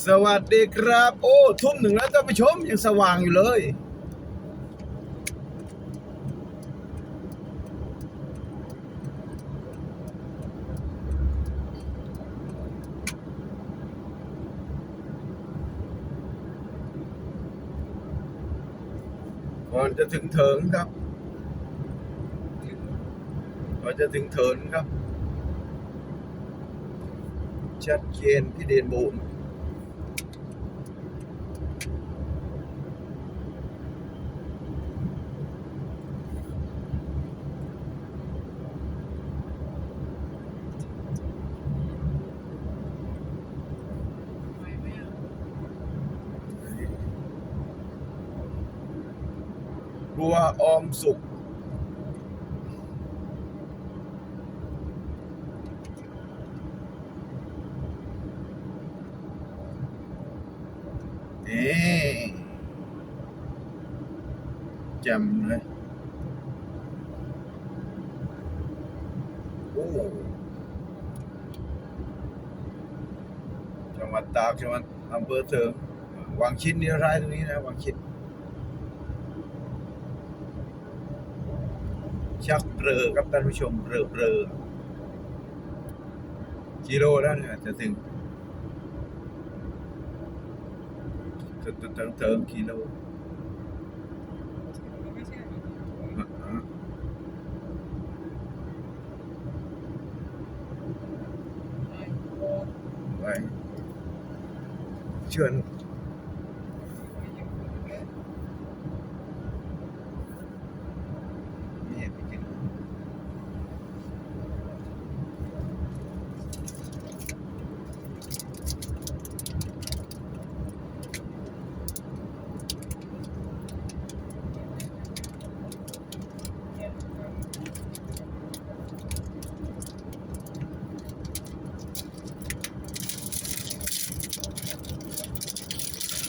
สวัสดีครับ โอ้ทุ่มหนึ่งแล้วท่านผู้ชมยังสว่างอยู่เลย ก่อนจะถึงเถิงครับ ก่อนจะถึงเถินครับ ชัดเจนพี่เดนบู มบัวออมสุข นี่จ่มเลยโอ้จังหวัดตากจังหวัดอำเภอเถิงวังชิดนี่ร้ายตรงนี้นะวังชิด ชักเบลอครับท่านผู้ชมเบลอเบลอกิโลแล้วเนี่ยจะถึงถึงถึงถึงกิโลไปเชิญ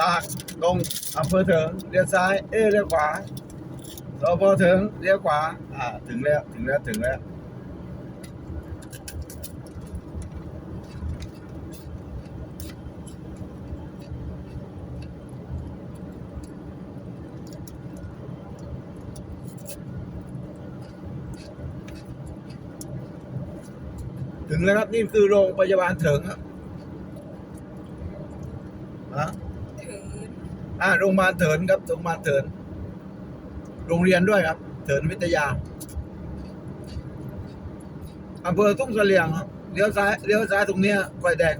ตากตรงอำเภอเถิงเลี้ยวซ้าย เอ้ยเลี้ยวขวาสพเถิงเลี้ยวขวา อ่า ถึงแล้ว ถึงแล้ว ถึงแล้ว ถึงแล้วครับ นี่คือโรงพยาบาลเถิงครับฮะ อ่าโรงพยาบาลเถินครับโรงพยาบาลเถิน โรงเรียนด้วยครับ เถินวิทยาอำเภอทุ่งเสลียงครับเลี้ยวซ้ายเลี้ยวซ้ายตรงเนี้ยไฟแดง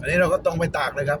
อันนี้เราก็ต้องไปตากเลยครับ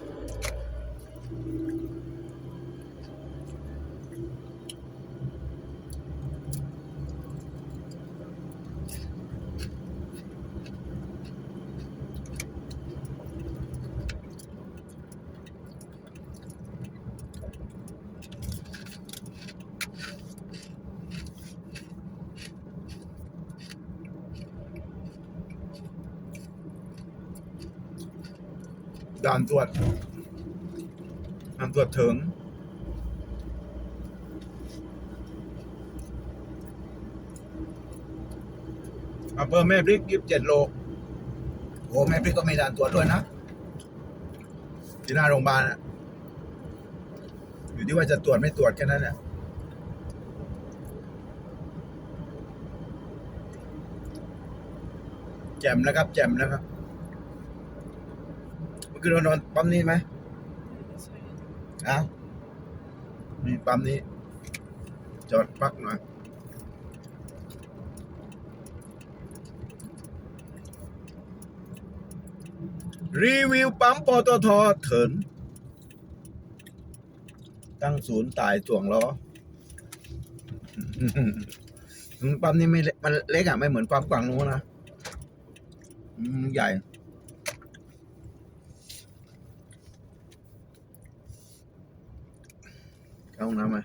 ด่านตรวจด่านตรวจเถิงอำเภอแม่พริกยี่สิบเจ็ดโลโอ้แม่พริกก็มีด่านตรวจด้วยนะที่หน้าโรงพยาบาลอะอยู่ที่ว่าจะตรวจไม่ตรวจแค่นั้นแหละแจ่มนะครับแจ่มนะครับ คืนเรานอนปั๊มนี้ไหมใช่อ้าวนี่ปั๊มนี้ จอดพักหน่อยรีวิวปั๊มปตทเถิน ตั้งศูนย์ตายถ่วงล้อปั๊มนี้ไม่เล็กมันเล็กอะ ไม่เหมือนปั๊มกวางนู้นนะอืมใหญ่ ห้องน้ำมา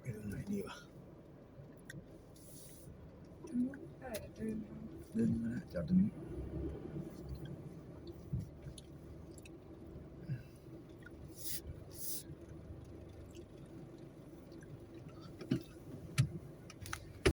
ไปตรงไหนดีวะเดินมาจอดตรงนี้